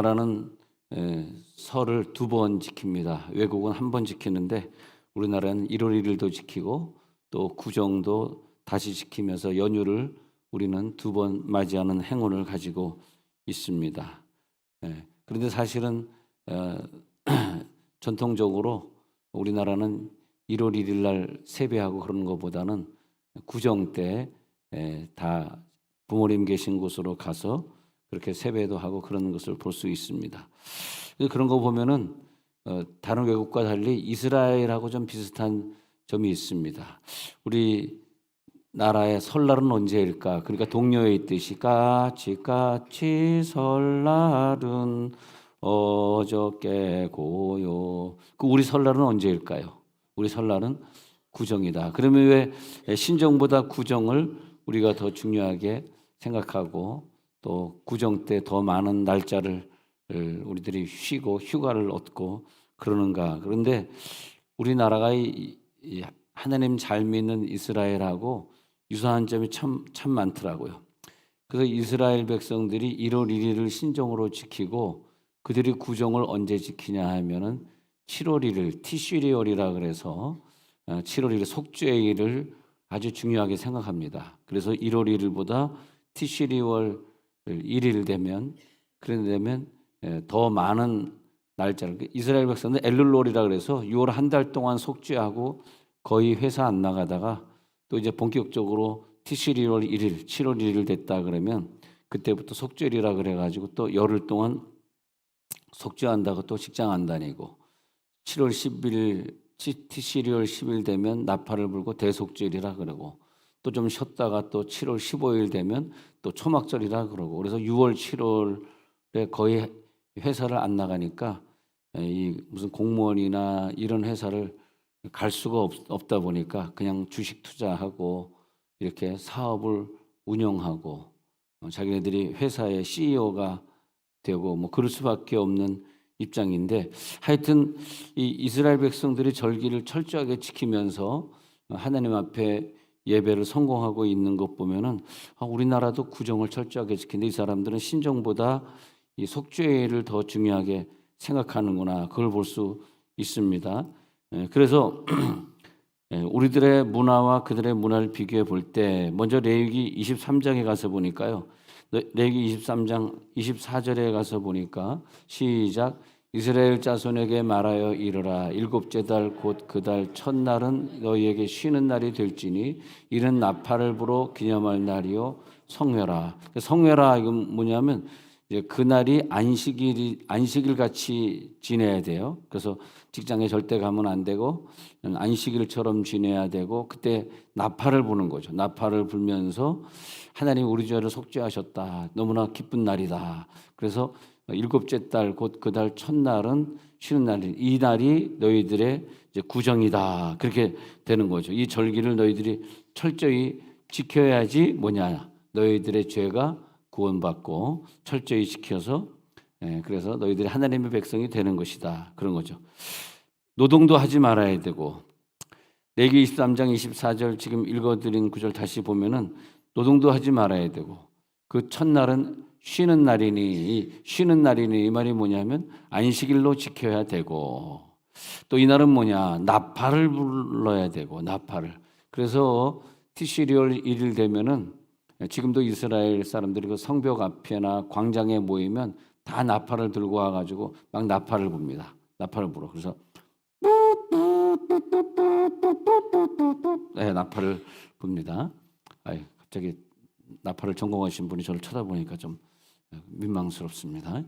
우리나라는 에, 설을 두 번 지킵니다. 외국은 한 번 지키는데 우리나라는 1월 1일도 지키고 또 구정도 다시 지키면서 연휴를 우리는 두 번 맞이하는 행운을 가지고 있습니다. 예, 그런데 사실은 어, 전통적으로 우리나라는 1월 1일 날 세배하고 그러는 것보다는 구정 때 다 부모님 계신 곳으로 가서 그렇게 세배도 하고 그러는 것을 볼 수 있습니다. 그런 거 보면은 어, 다른 외국과 달리 이스라엘하고 좀 비슷한 점이 있습니다. 우리 나라의 설날은 언제일까? 그러니까 동료에 있듯이 까치 까치 설날은 어저께고요. 그 우리 설날은 언제일까요? 우리 설날은 구정이다. 그러면 왜 신정보다 구정을 우리가 더 중요하게 생각하고 또 구정 때 더 많은 날짜를 우리들이 쉬고 휴가를 얻고 그러는가? 그런데 우리나라가 이, 이 하나님 잘 믿는 이스라엘하고 유사한 점이 참, 참 많더라고요. 그래서 이스라엘 백성들이 1월 1일을 신정으로 지키고 그들이 구정을 언제 지키냐 하면은 7월 1일 티슈리월이라 그래서 7월 1일 속죄일을 아주 중요하게 생각합니다. 그래서 1월 1일보다 티슈리월 1일 되면 그런 되면 더 많은 날짜를 이스라엘 백성들 엘룰롤이라 그래서 6월 한 달 동안 속죄하고 거의 회사 안 나가다가 또 이제 본격적으로 티시리월 1일, 7월 1일 됐다 그러면 그때부터 속죄일이라 그래가지고 또 열흘 동안 속죄한다고 또 직장 안 다니고 7월 10일 티시리월 10일 되면 나팔을 불고 대속죄일이라 그러고 또 좀 쉬었다가 또 7월 15일 되면 또 초막절이라 그러고 그래서 6월 7월에 거의 회사를 안 나가니까 이 무슨 공무원이나 이런 회사를 갈 수가 없, 다 보니까 그냥 주식 투자하고 이렇게 사업을 운영하고 어, 자기네들이 회사의 CEO가 되고 뭐 그럴 수밖에 없는 입장인데 하여튼 이 이스라엘 백성들이 절기를 철저하게 지키면서 하나님 앞에 예배를 성공하고 있는 것 보면은 아, 우리나라도 구정을 철저하게 지키는데 이 사람들은 신정보다 이 속죄를 더 중요하게 생각하는구나 그걸 볼 수 있습니다. 예, 그래서 예, 우리들의 문화와 그들의 문화를 비교해 볼 때 먼저 레위기 23장에 가서 보니까요. 레위기 23장 24절에 가서 보니까 시작 이스라엘 자손에게 말하여 이르라 일곱째 달 곧 그 달 첫날은 너희에게 쉬는 날이 될지니 이는 나팔을 불어 기념할 날이요 성회라 성회라 이건 뭐냐면 이제 그날이 안식일이 안식일 같이 지내야 돼요. 그래서 직장에 절대 가면 안 되고 안식일처럼 지내야 되고 그때 나팔을 부는 거죠. 나팔을 불면서 하나님 우리 죄를 속죄하셨다. 너무나 기쁜 날이다. 그래서 일곱째 달 곧 그 달 첫날은 쉬는 날이 이 날이 너희들의 이제 구정이다. 그렇게 되는 거죠. 이 절기를 너희들이 철저히 지켜야지 뭐냐? 너희들의 죄가 구원받고 철저히 지켜서 예, 그래서 너희들이 하나님의 백성이 되는 것이다. 그런 거죠. 노동도 하지 말아야 되고 레기 23장 24절 지금 읽어드린 구절 다시 보면은 노동도 하지 말아야 되고 그 첫날은 쉬는 날이니 쉬는 날이니 이 말이 뭐냐면 안식일로 지켜야 되고 또 이날은 뭐냐 나팔을 불러야 되고 나팔을 그래서 티시리얼 1일 되면은 지금도 이스라엘 사람들이 그 성벽 앞에나 광장에 모이면 다 나팔을 들고 와가지고 막 나팔을 붑니다. 나팔을 불어. 그래서 네, 나팔을 붑니다. 아이, 갑자기 나팔을 전공하신 분이 저를 쳐다보니까 좀 민망스럽습니다.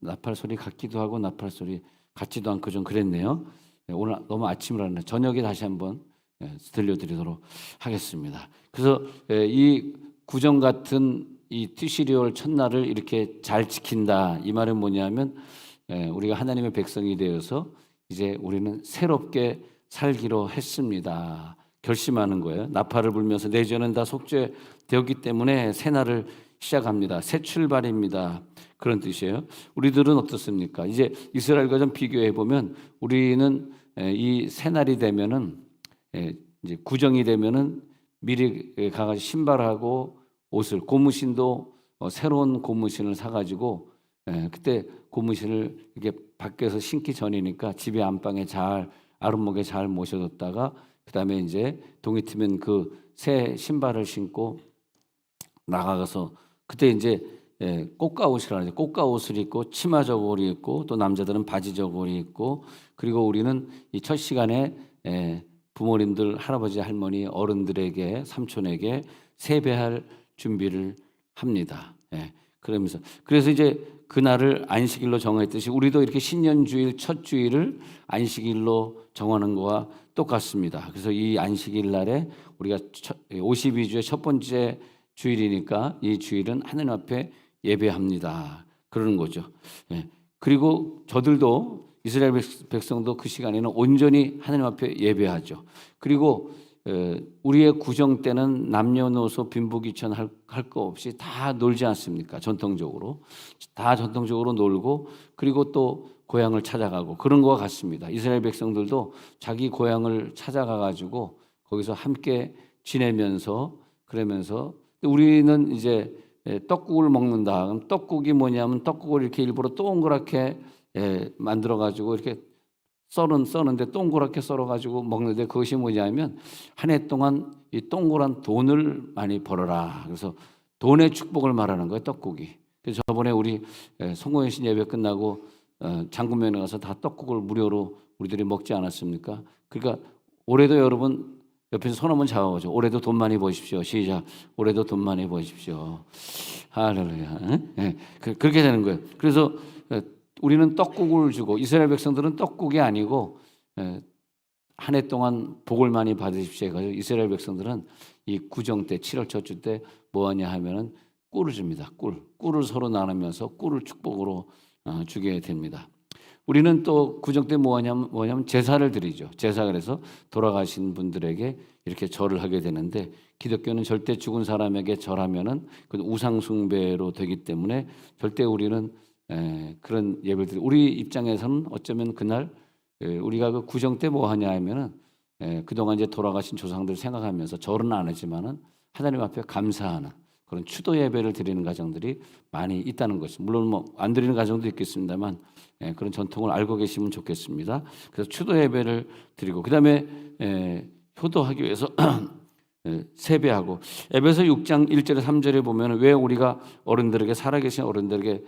나팔 소리 같기도 하고 나팔 소리 같지도 않고 좀 그랬네요. 네, 오늘 너무 아침이라는 저녁에 다시 한번 네, 들려드리도록 하겠습니다. 그래서 이 구정 같은 이 티시리올 첫날을 이렇게 잘 지킨다. 이 말은 뭐냐면 예, 우리가 하나님의 백성이 되어서 이제 우리는 새롭게 살기로 했습니다. 결심하는 거예요. 나팔을 불면서 내 죄는 다 속죄되었기 때문에 새 날을 시작합니다. 새 출발입니다. 그런 뜻이에요. 우리들은 어떻습니까? 이제 이스라엘과 좀 비교해 보면 우리는 예, 이새 날이 되면은 예, 이제 구정이 되면은 미리 가가지고 신발하고 옷을 고무신도 어, 새로운 고무신을 사가지고 예, 그때 고무신을 이렇게 밖에서 신기 전이니까 집에 안방에 잘 아랫목에 잘 모셔뒀다가 그다음에 이제 동이 트면 그 새 신발을 신고 나가서 그때 이제 예, 꽃가옷이라 하죠. 꽃가옷을 입고 치마 저고리 입고 또 남자들은 바지 저고리 입고 그리고 우리는 이 첫 시간에 예, 부모님들 할아버지 할머니 어른들에게 삼촌에게 세배할 준비를 합니다. 예, 그러면서 그래서 이제 그날을 안식일로 정했듯이 우리도 이렇게 신년주일 첫 주일을 안식일로 정하는 거와 똑같습니다. 그래서 이 안식일 날에 우리가 52주의 첫 번째 주일이니까 이 주일은 하나님 앞에 예배합니다. 그러는 거죠. 예. 그리고 저들도 이스라엘 백- 백성도 그 시간에는 온전히 하나님 앞에 예배하죠. 그리고 에, 우리의 구정 때는 남녀노소 빈부귀천 할 거 없이 다 놀지 않습니까? 전통적으로 다 전통적으로 놀고 그리고 또 고향을 찾아가고 그런 거와 같습니다. 이스라엘 백성들도 자기 고향을 찾아가 가지고 거기서 함께 지내면서 그러면서 우리는 이제 예, 떡국을 먹는다. 그럼 떡국이 뭐냐면 떡국을 이렇게 일부러 동그랗게 예, 만들어 가지고 이렇게 썰은 써는데 동그랗게 썰어 가지고 먹는데 그것이 뭐냐면 한 해 동안 이 동그란 돈을 많이 벌어라. 그래서 돈의 축복을 말하는 거예요, 떡국이. 그래서 저번에 우리 예, 송호연 예배 끝나고 어, 장군면에 가서 다 떡국을 무료로 우리들이 먹지 않았습니까? 그러니까 올해도 여러분 옆에서 손 한번 잡아보죠. 올해도 돈 많이 버십시오. 시작. 올해도 돈 많이 버십시오. 할렐루야. 그, 그렇게 되는 거예요. 그래서 예, 우리는 떡국을 주고 이스라엘 백성들은 떡국이 아니고 예, 한해 동안 복을 많이 받으십시오. 그래서 이스라엘 백성들은 이 구정 때 7월 첫주 때 뭐하냐 하면은 꿀을 줍니다. 꿀. 꿀을 서로 나누면서 꿀을 축복으로 어, 주게 됩니다. 우리는 또 구정 때 뭐하냐면 뭐냐면 제사를 드리죠. 제사 그래서 돌아가신 분들에게 이렇게 절을 하게 되는데 기독교는 절대 죽은 사람에게 절하면은 그 우상 숭배로 되기 때문에 절대 우리는 에, 그런 드리 우리 입장에서는 어쩌면 그날 에, 우리가 그 구정 때 뭐 하냐 하면은 에, 그동안 이제 돌아가신 조상들 생각하면서 절은 안 하지만은 하나님 앞에 감사하는 그런 추도 예배를 드리는 가정들이 많이 있다는 것이 물론 뭐 안 드리는 가정도 있겠습니다만 예, 그런 전통을 알고 계시면 좋겠습니다. 그래서 추도 예배를 드리고 그다음에 예, 효도하기 위해서 예, 세배하고 에베소 6장 1절에 3절에 보면 왜 우리가 어른들에게 살아계신 어른들에게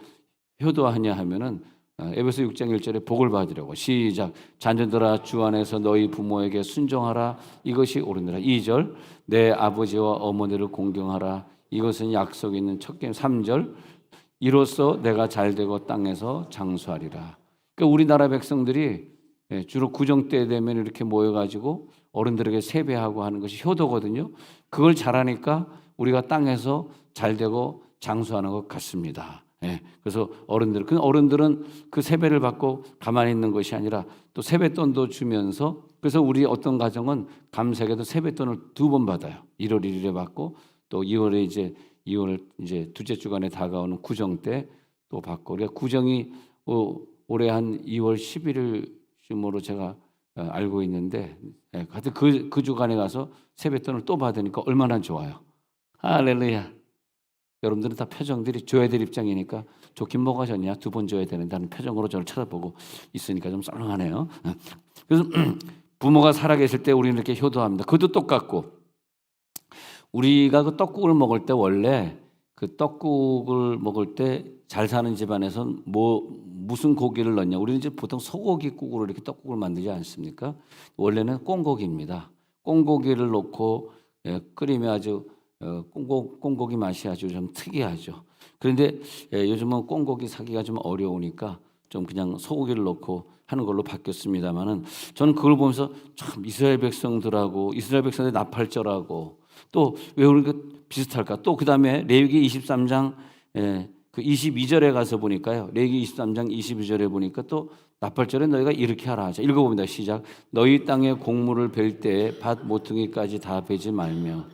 효도하냐 하면은 어, 에베소 6장 1절에 복을 받으려고. 시작. 자녀들아 주 안에서 너희 부모에게 순종하라. 이것이 옳으니라. 2절. 내 아버지와 어머니를 공경하라. 이것은 약속 있는 첫 개임. 3절. 이로써 내가 잘되고 땅에서 장수하리라. 그러니까 우리나라 백성들이 예, 주로 구정 때 되면 이렇게 모여가지고 어른들에게 세배하고 하는 것이 효도거든요. 그걸 잘하니까 우리가 땅에서 잘되고 장수하는 것 같습니다. 예, 그래서 어른들, 그 어른들은 그 세배를 받고 가만히 있는 것이 아니라 또 세뱃돈도 주면서 그래서 우리 어떤 가정은 감사하게도 세뱃돈을 두 번 받아요. 1월 1일에 받고 또 2월에 이제 2월 이제 둘째 주간에 다가오는 구정 때 또 받고 우리가 구정이 어, 올해 한 2월 11일쯤으로 제가 어, 알고 있는데 예, 하여튼 그, 그 주간에 가서 세뱃돈을 또 받으니까 얼마나 좋아요. 할렐루야. 여러분들은 다 표정들이 줘야 될 입장이니까 좋긴 뭐가 좋냐 두 번 줘야 되는다는 표정으로 저를 쳐다보고 있으니까 좀 썰렁하네요. 예. 그래서 부모가 살아계실 때 우리는 이렇게 효도합니다. 그것도 똑같고 우리가 그 떡국을 먹을 때 원래 그 떡국을 먹을 때 잘 사는 집안에선 뭐 무슨 고기를 넣냐? 우리는 이제 보통 소고기 국으로 이렇게 떡국을 만들지 않습니까? 원래는 꽁고기입니다. 꽁고기를 넣고 예, 끓이면 아주 어, 꽁고, 꽁고기 맛이 아주 좀 특이하죠. 그런데 예, 요즘은 꽁고기 사기가 좀 어려우니까 좀 그냥 소고기를 넣고 하는 걸로 바뀌었습니다만은 저는 그걸 보면서 참 이스라엘 백성들하고 이스라엘 백성들의 나팔절하고 또 왜 우리가 비슷할까? 또 그다음에 레위기 23장 예, 그 22절에 가서 보니까요. 레위기 23장 22절에 보니까 또 나팔절에 너희가 이렇게 하라. 자, 읽어봅니다. 시작. 너희 땅에 곡물을 벨 때에 밭 모퉁이까지 다 베지 말며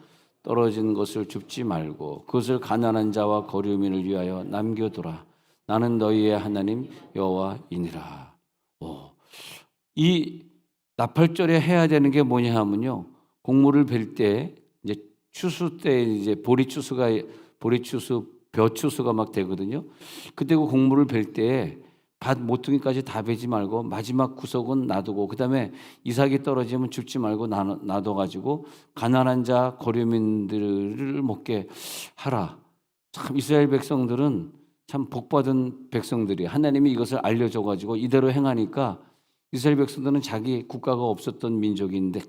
떨어진 것을 줍지 말고 그것을 가난한 자와 거류민을 위하여 남겨두라. 나는 너희의 하나님 여호와이니라. 오. 이 나팔절에 해야 되는 게 뭐냐 하면요. 곡물을 벨 때 이제 추수 때 이제 보리 추수가 보리 추수 벼 추수가 막 되거든요. 그때 그 곡물을 벨 때에 밭 모퉁이까지 다 베지 말고 마지막 구석은 놔두고 그다음에 이삭이 떨어지면 줍지 말고 놔- 놔둬 가지고 가난한 자 거류민들을 먹게 하라. 참 이스라엘 백성들은 참 복받은 백성들이 하나님이 이것을 알려줘 가지고 이대로 행하니까 이스라엘 백성들은 자기 국가가 없었던 민족인데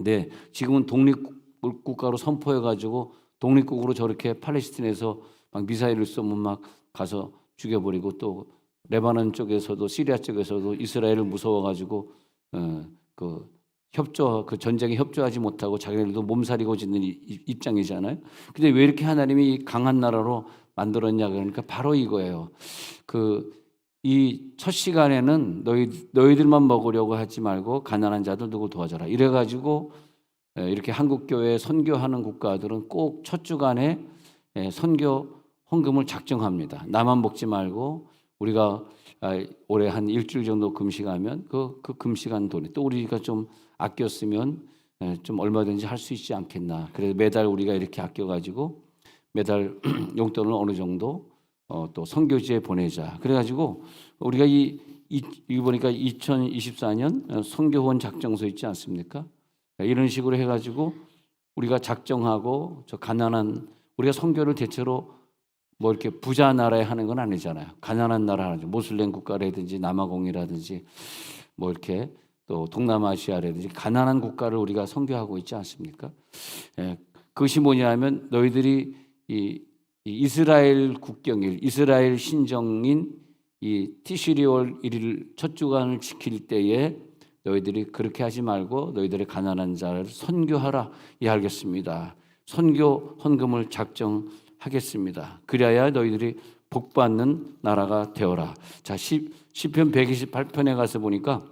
네, 지금은 독립국가로 선포해 가지고 독립국으로 저렇게 팔레스틴에서 막 미사일을 쏘면 막 가서 죽여버리고 또 레바논 쪽에서도 시리아 쪽에서도 이스라엘을 무서워가지고 어, 그 협조 그 전쟁에 협조하지 못하고 자기들도 몸살이고 짓는 입장이잖아요. 근데 왜 이렇게 하나님이 이 강한 나라로 만들었냐 그러니까 바로 이거예요. 그 이 첫 시간에는 너희 너희들만 먹으려고 하지 말고 가난한 자들 누구 도와줘라. 이래 가지고 예, 이렇게 한국 교회 선교하는 국가들은 꼭 첫 주간에 예, 선교 헌금을 작정합니다. 나만 먹지 말고 우리가 아, 올해 한 일주일 정도 금식하면 그, 그 금식한 돈이 또 우리가 좀 아껴 쓰면 예, 좀 얼마든지 할 수 있지 않겠나. 그래서 매달 우리가 이렇게 아껴가지고 매달 용돈을 어느 정도 어, 또 선교지에 보내자. 그래가지고 우리가 이, 이, 이 보니까 2024년 선교원 작정서 있지 않습니까? 이런 식으로 해가지고 우리가 작정하고 저 가난한 우리가 선교를 대체로 뭐 이렇게 부자 나라에 하는 건 아니잖아요. 가난한 나라 하죠. 모슬렘 국가라든지 남아공이라든지 뭐 이렇게 또 동남아시아라든지 가난한 국가를 우리가 선교하고 있지 않습니까? 예, 그것이 뭐냐면 너희들이 이, 이 이스라엘 국경일, 이스라엘 신정인 이 티시리올 일일 첫 주간을 지킬 때에 너희들이 그렇게 하지 말고 너희들의 가난한 자를 선교하라. 예 알겠습니다. 선교 헌금을 작정 하겠습니다. 그래야 너희들이 복 받는 나라가 되어라. 자, 시, 시편 128편에 가서 보니까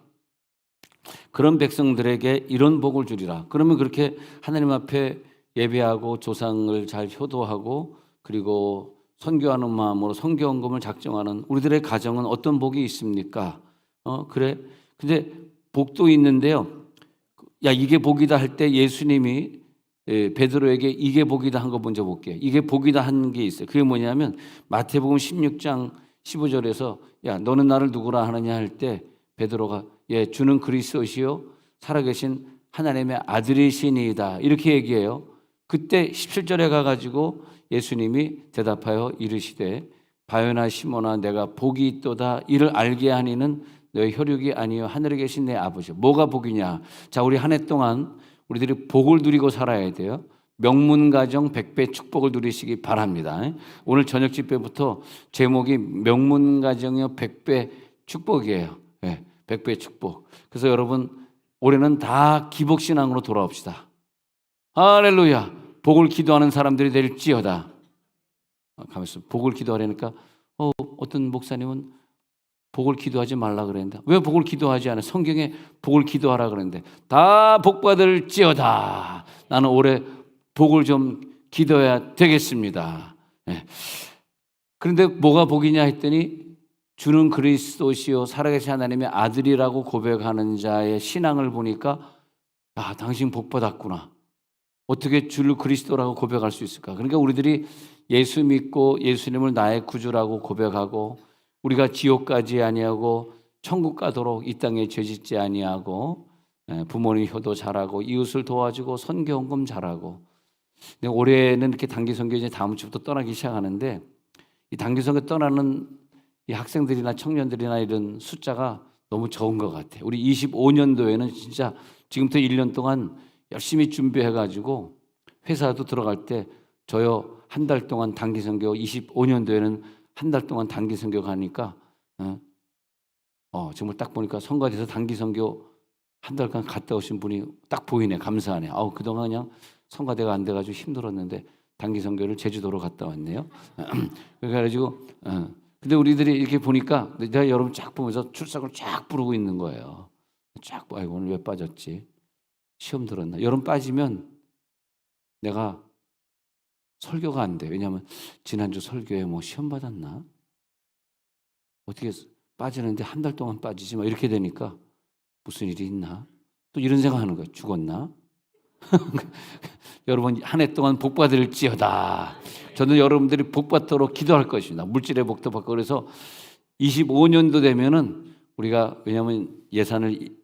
그런 백성들에게 이런 복을 주리라. 그러면 그렇게 하나님 앞에 예배하고 조상을 잘 효도하고 그리고 선교하는 마음으로 선교헌금을 작정하는 우리들의 가정은 어떤 복이 있습니까? 어 그래. 근데 복도 있는데요. 야 이게 복이다 할 때 예수님이 예, 베드로에게 이게 복이다 한 거 먼저 볼게요. 이게 복이다 한 게 있어요. 그게 뭐냐면 마태복음 16장 15절에서 야 너는 나를 누구라 하느냐 할 때 베드로가 예 주는 그리스도시요 살아계신 하나님의 아들이시니이다 이렇게 얘기해요. 그때 17절에 가가지고 예수님이 대답하여 이르시되 바요나 시모나 내가 복이 있도다 이를 알게 하니는 너의 혈육이 아니요 하늘에 계신 내 아버지 뭐가 복이냐 자 우리 한 해 동안 우리들이 복을 누리고 살아야 돼요. 명문 가정 백배 축복을 누리시기 바랍니다. 오늘 저녁 집회부터 제목이 명문 가정이요 백배 축복이에요. 예, 백배 축복. 그래서 여러분 올해는 다 기복 신앙으로 돌아옵시다. 할렐루야. 복을 기도하는 사람들이 될지어다. 아, 가만있어. 복을 기도하려니까 어, 어떤 목사님은 복을 기도하지 말라 그랬는데 왜 복을 기도하지 않아? 성경에 복을 기도하라 그랬는데 다 복 받을지어다. 나는 올해 복을 좀 기도해야 되겠습니다. 예. 그런데 뭐가 복이냐 했더니 주는 그리스도시요 살아계신 하나님의 아들이라고 고백하는 자의 신앙을 보니까 아 당신 복 받았구나. 어떻게 주를 그리스도라고 고백할 수 있을까? 그러니까 우리들이 예수 믿고 예수님을 나의 구주라고 고백하고 우리가 지옥까지 아니하고 천국 가도록 이 땅에 죄짓지 아니하고 예, 부모님 효도 잘하고 이웃을 도와주고 선교헌금 잘하고 올해는 이렇게 단기 선교 이제 다음 주부터 떠나기 시작하는데 이 단기 선교 떠나는 이 학생들이나 청년들이나 이런 숫자가 너무 적은 것 같아요. 우리 25년도에는 진짜 지금부터 1년 동안 열심히 준비해 가지고 회사도 들어갈 때 저요 한 달 동안 단기 선교 25년도에는 한 달 동안 단기 선교 가니까 어, 어 정말 딱 보니까 성가대에서 단기 선교 한 달간 갔다 오신 분이 딱 보이네 감사하네. 아우 그동안 그냥 성가대가 안 돼가지고 힘들었는데 단기 선교를 제주도로 갔다 왔네요. 그래가지고 어. 근데 우리들이 이렇게 보니까 내가 여러분 쫙 보면서 출석을 쫙 부르고 있는 거예요. 쫙 아이고 오늘 왜 빠졌지? 시험 들었나? 여름 빠지면 내가 설교가 안 돼. 왜냐하면 지난주 설교에 뭐 시험 받았나? 어떻게 빠지는데 한 달 동안 빠지지? 막 이렇게 되니까 무슨 일이 있나? 또 이런 생각하는 거야. 죽었나? 여러분 한 해 동안 복 받을지어다. 저는 여러분들이 복 받도록 기도할 것입니다. 물질의 복도 받고 그래서 25년도 되면은 우리가 왜냐하면 예산을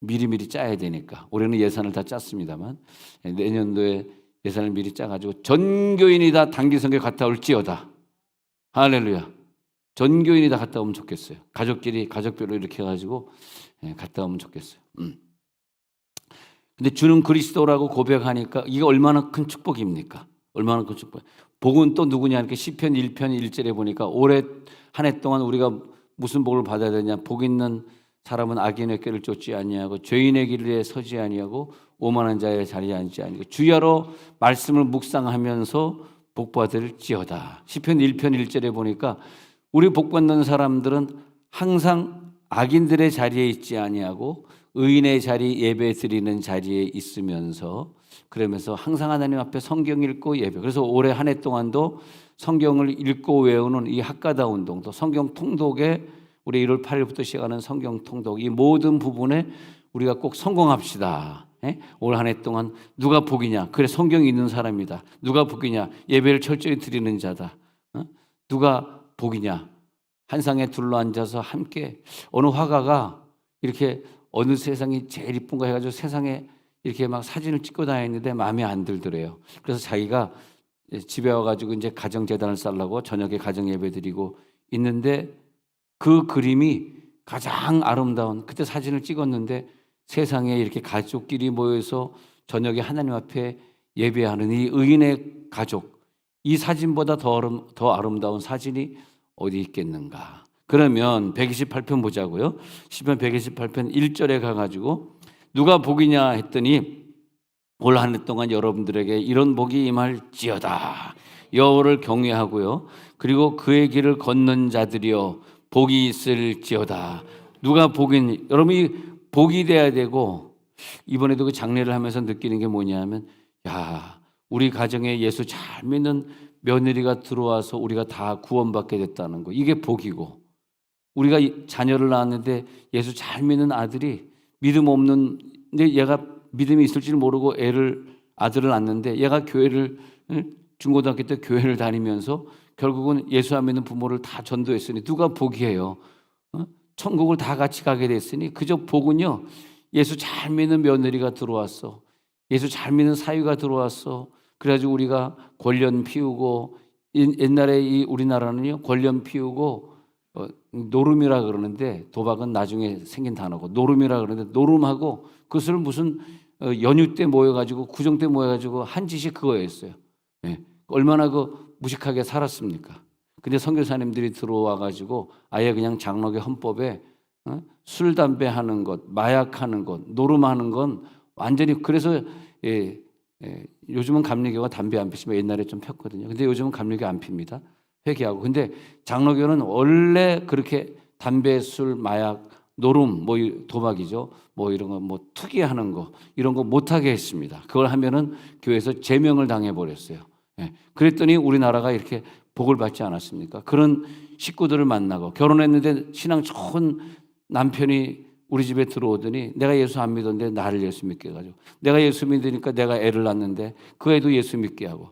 미리미리 짜야 되니까 올해는 예산을 다 짰습니다만 내년도에 예산을 미리 짜가지고 전 교인이 다 단기 선교 갔다 올지어다. 할렐루야. 전 교인이 다 갔다 오면 좋겠어요. 가족끼리 가족별로 이렇게 해가지고 예, 갔다 오면 좋겠어요. 음. 근데 주는 그리스도라고 고백하니까 이게 얼마나 큰 축복입니까? 얼마나 큰 축복. 복은 또 누구냐 이렇게 시편 1편 1절에 보니까 올해 한 해 동안 우리가 무슨 복을 받아야 되냐? 복 있는 사람은 악인의 꾀를 쫓지 아니하고 죄인의 길에 서지 아니하고 오만한 자의 자리에 앉지 아니고 주야로 말씀을 묵상하면서 복 받을지어다. 시편 1편 1절에 보니까 우리 복 받는 사람들은 항상 악인들의 자리에 있지 아니하고 의인의 자리 예배 드리는 자리에 있으면서 그러면서 항상 하나님 앞에 성경 읽고 예배. 그래서 올해 한 해 동안도 성경을 읽고 외우는 이 학가다 운동도 성경 통독에 우리 1월 8일부터 시작하는 성경 통독 이 모든 부분에 우리가 꼭 성공합시다. 예? 올한 해 동안 누가 복이냐? 그래 성경이 있는 사람이다. 누가 복이냐? 예배를 철저히 드리는 자다. 어? 누가 복이냐? 한 상에 둘러 앉아서 함께 어느 화가가 이렇게 어느 세상이 제일 이쁜가 해가지고 세상에 이렇게 막 사진을 찍고 다녔는데 마음에 안 들더래요. 그래서 자기가 집에 와가지고 이제 가정 재단을 쌓려고 저녁에 가정 예배 드리고 있는데 그 그림이 가장 아름다운 그때 사진을 찍었는데 세상에 이렇게 가족끼리 모여서 저녁에 하나님 앞에 예배하는 이 의인의 가족 이 사진보다 더, 아름, 더 아름다운 사진이 어디 있겠는가? 그러면 128편 보자고요. 시편 128편 1절에 가 가지고 누가 복이냐 했더니 올 한 해 동안 여러분들에게 이런 복이 임할지어다. 여호를 경외하고요. 그리고 그의 길을 걷는 자들이여 복이 있을지어다. 누가 복인 여러분이 복이 돼야 되고 이번에도 그 장례를 하면서 느끼는 게 뭐냐면 야 우리 가정에 예수 잘 믿는 며느리가 들어와서 우리가 다 구원받게 됐다는 거 이게 복이고 우리가 자녀를 낳았는데 예수 잘 믿는 아들이 믿음 없는 근데 얘가 믿음이 있을지를 모르고 애를 아들을 낳는데 얘가 교회를 중고등학교 때 교회를 다니면서 결국은 예수 안 믿는 부모를 다 전도했으니 누가 복이에요? 어? 천국을 다 같이 가게 됐으니 그저 복은요 예수 잘 믿는 며느리가 들어왔어 예수 잘 믿는 사위가 들어왔어 그래가지고 우리가 권련 피우고 옛날에 이 우리나라는요 권련 피우고 어, 노름이라 그러는데 도박은 나중에 생긴 단어고 노름이라 그러는데 노름하고 그것을 무슨 어, 연휴 때 모여가지고 구정 때 모여가지고 한 짓이 그거였어요. 예. 얼마나 그 무식하게 살았습니까? 근데 선교사님들이 들어와 가지고 아예 그냥 장로교 헌법에 어? 술 담배 하는 것, 마약하는 것, 노름하는 건 완전히 그래서 예, 예, 요즘은 감리교가 담배 안 피지만 옛날에 좀 폈거든요. 근데 요즘은 감리교 안 핍니다. 회개하고. 근데 장로교는 원래 그렇게 담배, 술, 마약, 노름, 뭐 도박이죠. 뭐 이런 거, 뭐 투기하는 거 이런 거 못하게 했습니다. 그걸 하면은 교회에서 제명을 당해 버렸어요. 예. 그랬더니 우리나라가 이렇게 복을 받지 않았습니까? 그런 식구들을 만나고 결혼했는데 신앙 좋은 남편이 우리 집에 들어오더니 내가 예수 안 믿었는데 나를 예수 믿게 해가지고 내가 예수 믿으니까 내가 애를 낳는데 그 애도 예수 믿게 하고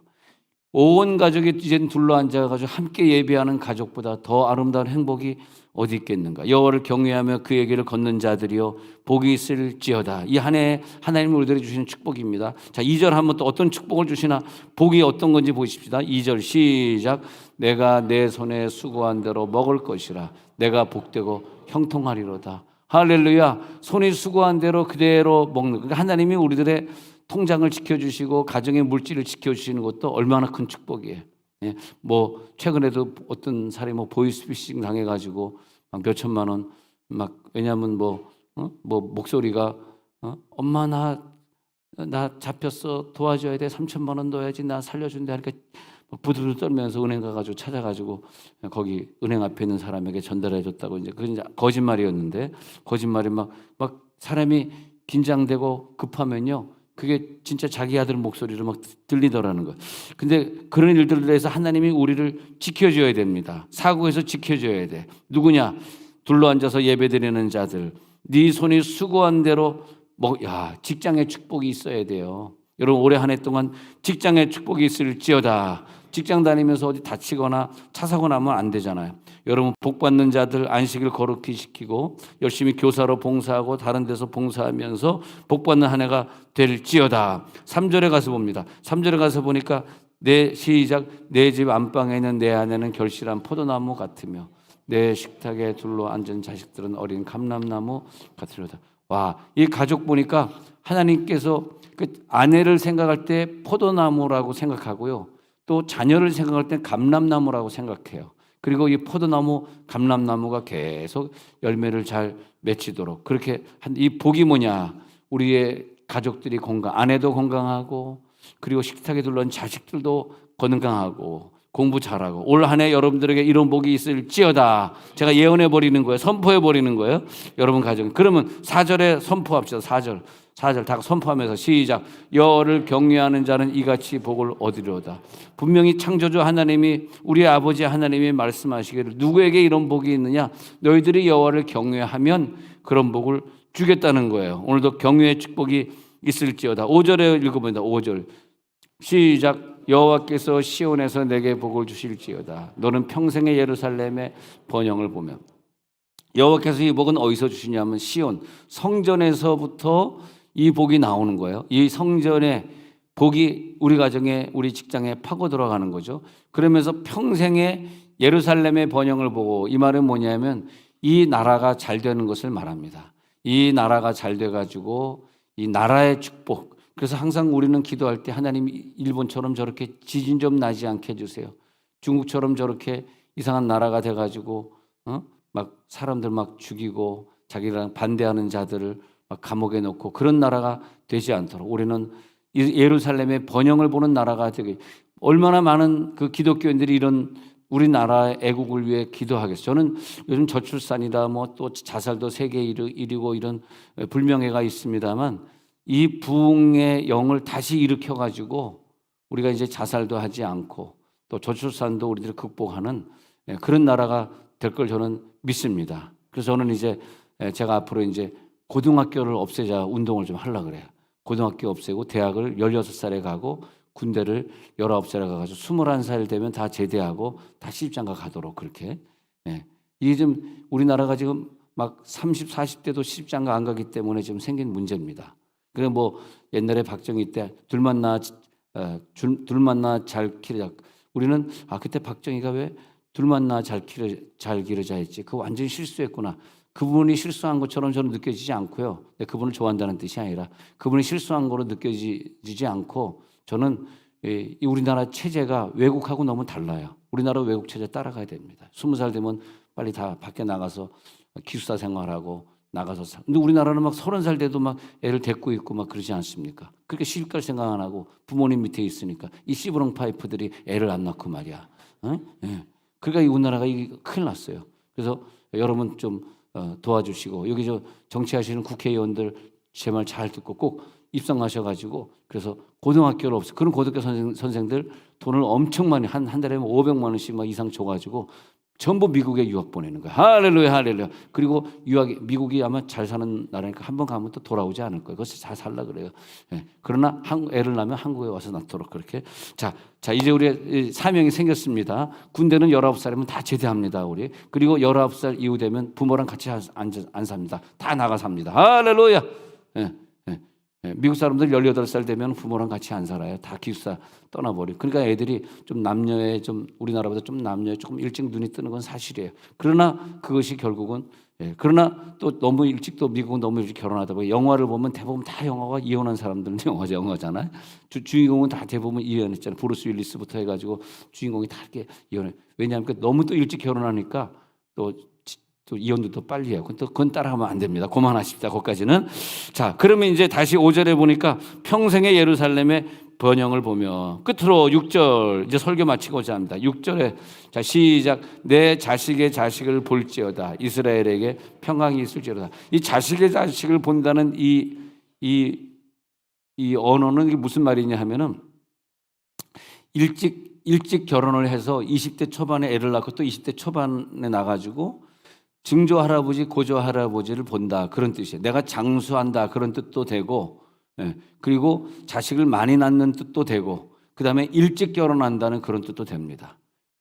온 가족이 이젠 둘러 앉아가지고 함께 예배하는 가족보다 더 아름다운 행복이 어디 있겠는가? 여호와를 경외하며 그의 길을 걷는 자들이요 복이 있을지어다. 이 한 해 하나님이 우리들에게 주시는 축복입니다. 자, 2절 한번 또 어떤 축복을 주시나 복이 어떤 건지 보십시다. 2절 시작. 내가 내 손에 수고한 대로 먹을 것이라. 내가 복되고 형통하리로다. 할렐루야. 손이 수고한 대로 그대로 먹는. 그러니까 하나님이 우리들의 통장을 지켜주시고 가정의 물질을 지켜주시는 것도 얼마나 큰 축복이에요. 예, 뭐 최근에도 어떤 사람이 뭐 보이스피싱 당해가지고 막 몇 천만 원 막 왜냐하면 뭐, 어? 뭐 목소리가 어? 엄마 나 나 잡혔어. 도와줘야 돼. 3천만 원 넣어야지. 나 살려준다 하니까 부들부들 떨면서 은행 가가지고 찾아가지고 거기 은행 앞에 있는 사람에게 전달해줬다고 이제 그건 이제 거짓말이었는데 거짓말이 막 막 사람이 긴장되고 급하면요 그게 진짜 자기 아들 목소리로 막 들리더라는 거. 근데 그런 일들에서 하나님이 우리를 지켜줘야 됩니다. 사고에서 지켜줘야 돼. 누구냐? 둘러 앉아서 예배드리는 자들. 네 손이 수고한 대로 뭐, 야, 직장에 축복이 있어야 돼요. 여러분 올해 한 해 동안 직장에 축복이 있을지어다. 직장 다니면서 어디 다치거나 차 사고 나면 안 되잖아요. 여러분 복 받는 자들 안식일 거룩히 시키고 열심히 교사로 봉사하고 다른 데서 봉사하면서 복 받는 한 해가 될지어다. 3절에 가서 봅니다. 3절에 가서 보니까 내 시작 내 집 안방에 있는 내 아내는 결실한 포도나무 같으며 내 식탁에 둘러 앉은 자식들은 어린 감람나무 같으려다. 와, 이 가족 보니까 하나님께서 그 아내를 생각할 때 포도나무라고 생각하고요. 또 자녀를 생각할 때 감람나무라고 생각해요. 그리고 이 포도나무, 감람나무가 계속 열매를 잘 맺히도록 그렇게 한 이 복이 뭐냐? 우리의 가족들이 건강, 아내도 건강하고 그리고 식탁에 둘러온 자식들도 건강하고 공부 잘하고 올 한 해 여러분들에게 이런 복이 있을지어다. 제가 예언해 버리는 거예요. 선포해 버리는 거예요. 여러분 가정. 그러면 4절에 선포합시다. 4절. 4절 다 선포하면서 시작. 여호와를 경외하는 자는 이같이 복을 얻으리로다. 분명히 창조주 하나님이 우리 아버지 하나님이 말씀하시기를 누구에게 이런 복이 있느냐? 너희들이 여호와를 경외하면 그런 복을 주겠다는 거예요. 오늘도 경외의 축복이 있을지어다. 5절에 읽어봅니다. 5절. 시작. 여호와께서 시온에서 내게 복을 주실지어다. 너는 평생의 예루살렘의 번영을 보며 여호와께서 이 복은 어디서 주시냐면 시온 성전에서부터 이 복이 나오는 거예요. 이 성전에 복이 우리 가정에 우리 직장에 파고 들어가는 거죠. 그러면서 평생의 예루살렘의 번영을 보고 이 말은 뭐냐면 이 나라가 잘 되는 것을 말합니다. 이 나라가 잘 돼 가지고 이 나라의 축복. 그래서 항상 우리는 기도할 때 하나님 일본처럼 저렇게 지진 좀 나지 않게 해주세요. 중국처럼 저렇게 이상한 나라가 돼 가지고 어? 막 사람들 막 죽이고 자기랑 반대하는 자들을 막 감옥에 넣고 그런 나라가 되지 않도록 우리는 이 예루살렘의 번영을 보는 나라가 되게 얼마나 많은 그 기독교인들이 이런 우리나라의 애국을 위해 기도하겠어요. 저는 요즘 저출산이다 뭐 또 자살도 세계 1위고 이런 불명예가 있습니다만 이 부흥의 영을 다시 일으켜 가지고 우리가 이제 자살도 하지 않고 또 저출산도 우리들이 극복하는 예, 그런 나라가 될 걸 저는 믿습니다. 그래서 저는 이제 예, 제가 앞으로 이제 고등학교를 없애자 운동을 좀 하려 그래요. 고등학교 없애고 대학을 16살에 가고 군대를 19살에 가가지고 21살 되면 다 제대하고 다 시집장가 가도록 그렇게. 예. 이게 좀 우리나라가 지금 막 30, 40대도 시집장가 안 가기 때문에 지금 생긴 문제입니다. 그래 뭐 옛날에 박정희 때 둘 만 나 어, 줄- 둘 만 나잘 기르자. 우리는 아 그때 박정희가 왜 둘 만 나잘 기르 잘 기르자 했지. 그 완전히 실수했구나. 그분이 실수한 것처럼 저는 느껴지지 않고요. 근데 그분을 좋아한다는 뜻이 아니라 그분이 실수한 거로 느껴지지 않고 저는 이이 우리나라 체제가 외국하고 너무 달라요. 우리나라 외국 체제 따라가야 됩니다. 스무 살 되면 빨리 다 밖에 나가서 기숙사 생활하고 나가서 사. 근데 우리나라는 막 서른 살 돼도 막 애를 데리고 있고 막 그러지 않습니까? 그렇게 시집 갈 생각 안 하고 부모님 밑에 있으니까 이 시부렁 파이프들이 애를 안 낳고 말이야. 어? 예. 그러니까 이 우리나라가 이게 큰일 났어요. 그래서 여러분 좀 어, 도와주시고 여기 저 정치하시는 국회의원들 제 말 잘 듣고 꼭 입성하셔가지고 그래서 고등학교를 없어 그런 고등학교 선생, 선생들 돈을 엄청 많이 한 한 달에 500만 원씩 막 이상 줘가지고 전부 미국에 유학 보내는 거야. 할렐루야, 할렐루야. 그리고 유학 미국이 아마 잘 사는 나라니까 한 번 가면 또 돌아오지 않을 거예요. 그것을 잘 살라 그래요. 예. 그러나 한, 애를 낳으면 한국에 와서 낳도록 그렇게. 자, 자 이제 우리 사명이 생겼습니다. 군대는 19살이면 다 제대합니다, 우리. 그리고 19살 이후 되면 부모랑 같이 안, 안 삽니다. 다 나가 삽니다. 할렐루야. 예. 예. 예, 미국 사람들 18살 되면 부모랑 같이 안 살아요. 다 기숙사 떠나버려. 그러니까 애들이 좀 남녀에 좀 우리나라보다 좀 남녀에 조금 일찍 눈이 뜨는 건 사실이에요. 그러나 그것이 결국은 예, 그러나 또 너무 일찍 또 미국은 너무 일찍 결혼하다 보니 영화를 보면 대부분 다 영화가 이혼한 사람들은 영화죠, 영화잖아요. 주, 주인공은 다 대부분 이혼했잖아요. 브루스 윌리스부터 해가지고 주인공이 다 이렇게 이혼해. 왜냐하면 그 너무 또 일찍 결혼하니까 또 또 이혼도 더 빨리 해요. 그건 따라가면 안 됩니다. 그만하십시다. 거기까지는. 자, 그러면 이제 다시 5절에 보니까 평생의 예루살렘의 번영을 보며 끝으로 6절 이제 설교 마치고자 합니다. 6절에 자 시작 내 자식의 자식을 볼지어다 이스라엘에게 평강이 있을지어다. 이 자식의 자식을 본다는 이 이 이 언어는 이게 무슨 말이냐 하면은 일찍 일찍 결혼을 해서 20대 초반에 애를 낳고 또 20대 초반에 나가지고 증조 할아버지, 고조 할아버지를 본다 그런 뜻이에요. 내가 장수한다 그런 뜻도 되고 예. 그리고 자식을 많이 낳는 뜻도 되고 그 다음에 일찍 결혼한다는 그런 뜻도 됩니다.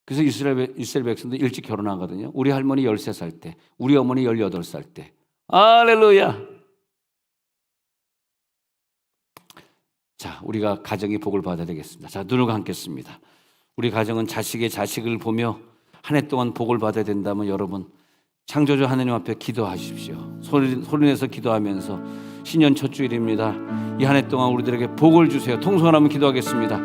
그래서 이스라엘, 백- 이스라엘 백성도 일찍 결혼하거든요. 우리 할머니 13살 때, 우리 어머니 18살 때. 할렐루야. 자, 우리가 가정의 복을 받아야 되겠습니다. 자, 눈을 감겠습니다. 우리 가정은 자식의 자식을 보며 한 해 동안 복을 받아야 된다면 여러분 창조주 하나님 앞에 기도하십시오. 소리, 소리 내서 기도하면서 신년 첫 주일입니다. 이 한 해 동안 우리들에게 복을 주세요. 한번 기도하겠습니다.